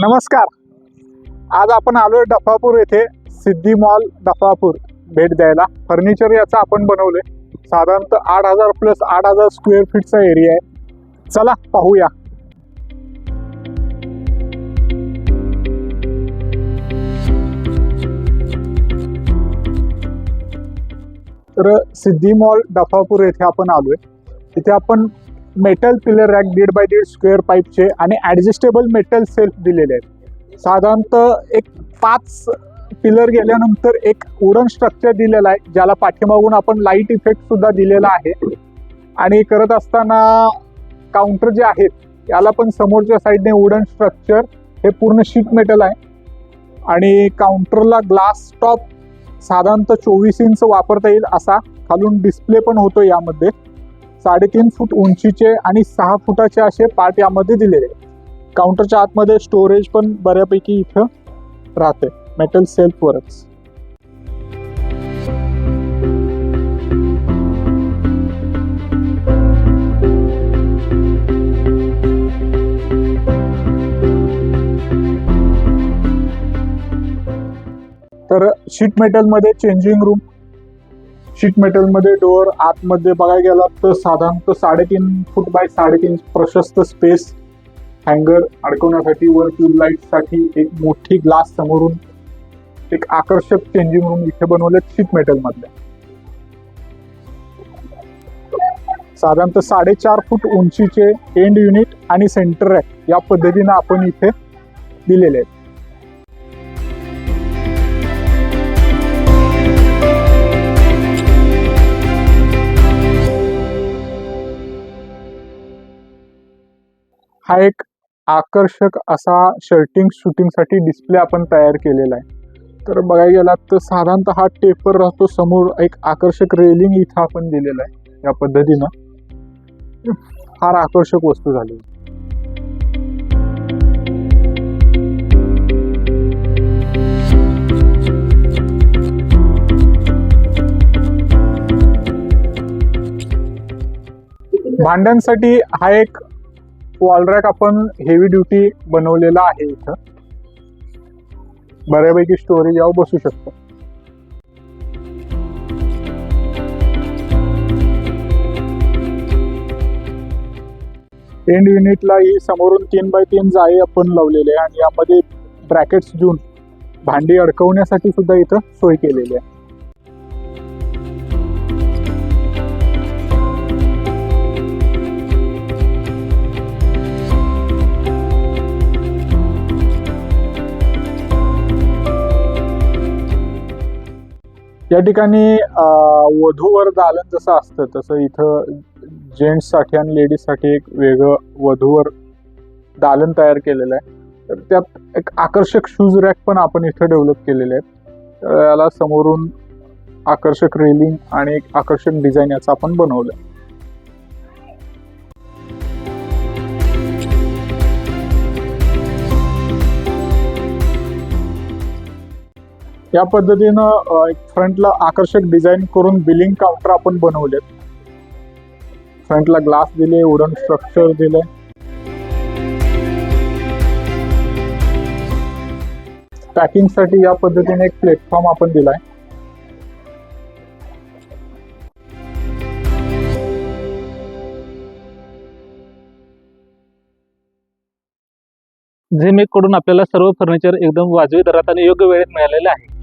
नमस्कार. आज आपण आलोय डफापूर येथे सिद्धी मॉल डफापूर. भेट द्यायला. फर्निचर याचं आपण बनवलंय. साधारणतः आठ हजार प्लस आठ हजार स्क्वेअर फीटचा एरिया आहे. चला पाहूया. तर सिद्धी मॉल डफापूर येथे आपण आलोय. इथे आपण मेटल पिलर रॅक दीड बाय दीड स्क्वेअर पाईपचे आणि ॲडजस्टेबल मेटल सेल्फ दिलेले आहेत. साधारणतः एक पाच पिलर गेल्यानंतर एक वुडन स्ट्रक्चर दिलेलं आहे ज्याला पाठीमागून आपण लाइट इफेक्ट सुद्धा दिलेला आहे. आणि करत असताना काउंटर जे आहेत याला पण समोरच्या साईडने वुडन स्ट्रक्चर हे पूर्ण शीट मेटल आहे. आणि काउंटरला ग्लास टॉप साधारणतः चोवीस इंच वापरता येईल असा खालून डिस्प्ले पण होतो यामध्ये. साडेतीन फूट उंचीचे आणि सहा फुटाचे असे पार्ट यामध्ये दिलेले आहेत. काउंटरच्या आतमध्ये स्टोरेज पण बऱ्यापैकी इथं राहते. मेटल सेल्फवरच तर शीट मेटलमध्ये चेंजिंग रूम शीट मेटलमध्ये डोअर आतमध्ये बघायला गेला तर साधारणतः साडेतीन फूट बाय साडेतीन प्रशस्त स्पेस हँगर अडकवण्यासाठी वर ट्यूबलाईटसाठी एक मोठी ग्लास समोरून एक आकर्षक चेंजिंग रूम इथे बनवले शीट मेटलमधले साधारणतः साडेचार फूट उंचीचे एंड युनिट आणि सेंटर रॅक या पद्धतीनं आपण इथे दिलेले आहेत. हा एक आकर्षक असा शर्टिंग शूटिंगसाठी डिस्प्ले आपण तयार केलेला आहे. तर बघायला गेलात तर साधारणतः हा टेपर राहतो समोर एक आकर्षक रेलिंग इथं आपण दिलेला आहे. या पद्धतीनं. फार आकर्षक वस्तू झाली. भांड्यांसाठी हा एक वॉलरॅक आपण हेवी ड्युटी बनवलेला आहे इथं. बऱ्यापैकी स्टोरेज यावर बसू शकतो. एंड युनिटला ही समोरून तीन बाय तीन जाळी आपण लावलेली आहे आणि यामध्ये ब्रॅकेट्स देऊन भांडी अडकवण्यासाठी सुद्धा इथं सोय केलेली आहे. या ठिकाणी वधूवर दालन जसं असतं तसं इथं जेंट्ससाठी आणि लेडीजसाठी एक वेगळं वधूवर दालन तयार केलेलं आहे. तर त्यात एक आकर्षक शूज रॅक पण आपण इथं डेव्हलप केलेले आहेत. याला समोरून आकर्षक रेलिंग आणि एक आकर्षक डिझाईन याचं आपण बनवलं या पद्धतीनं एक फ्रंटला आकर्षक डिझाईन करून बिलिंग काउंटर आपण बनवलेत. फ्रंटला ग्लास दिले वुडन स्ट्रक्चर दिले पॅकिंगसाठी या पद्धतीने एक प्लॅटफॉर्म आपण दिलाय. झेमेककडून आपल्याला सर्व फर्निचर एकदम वाजवी दरात आणि योग्य वेळेत मिळालेले आहे.